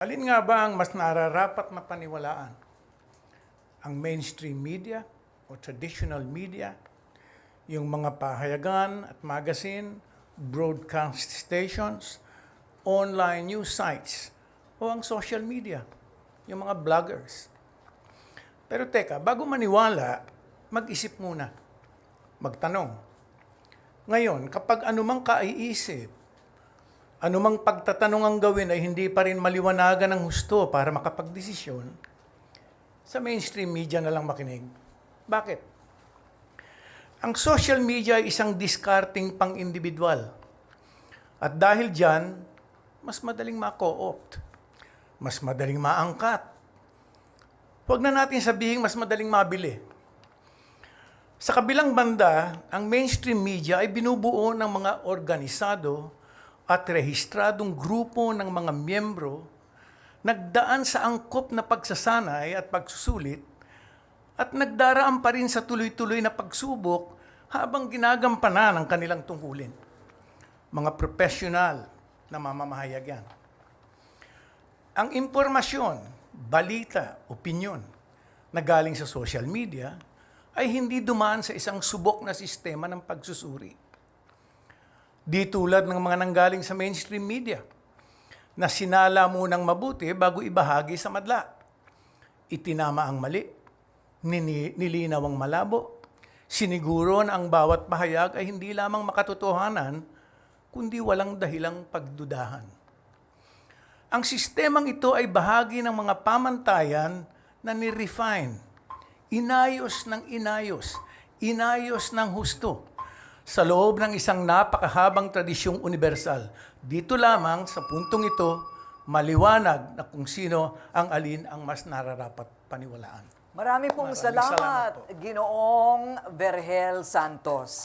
Alin nga ba ang mas nararapat na paniwalaan? Ang mainstream media o traditional media, yung mga pahayagan at magazine, broadcast stations, online news sites, o ang social media, yung mga vloggers. Pero teka, bago maniwala, mag-isip muna. Magtanong. Ngayon, kapag anumang kaiisip, anumang pagtatanong ang gawin ay hindi pa rin maliwanagan ng husto para makapagdesisyon, sa mainstream media na lang makinig. Bakit? Ang social media ay isang discarding pang-individual. At dahil dyan, mas madaling ma-co-opt. Mas madaling maangkat. Huwag na natin sabihin mas madaling mabili. Sa kabilang banda, ang mainstream media ay binubuo ng mga organisado at rehistradong grupo ng mga miyembro nagdaan sa angkop na pagsasanay at pagsusulit at nagdaraan pa rin sa tuloy-tuloy na pagsubok habang ginagampanan ang kanilang tungkulin. Mga profesional na mamamahayag yan. Ang impormasyon, balita, opinyon na galing sa social media ay hindi dumaan sa isang subok na sistema ng pagsusuri. Di tulad ng mga nanggaling sa mainstream media na sinala munang mabuti bago ibahagi sa madla. Itinama ang mali, nilinaw ang malabo, siniguro na ang bawat pahayag ay hindi lamang makatotohanan, kundi walang dahilang pagdudahan. Ang sistemang ito ay bahagi ng mga pamantayan na ni-refine, inayos ng inayos, inayos ng husto sa loob ng isang napakahabang tradisyong universal. Dito lamang sa puntong ito, maliwanag na kung sino ang alin ang mas nararapat paniwalaan. Marami pong Maraming salamat salamat, Ginoong Verhel Santos.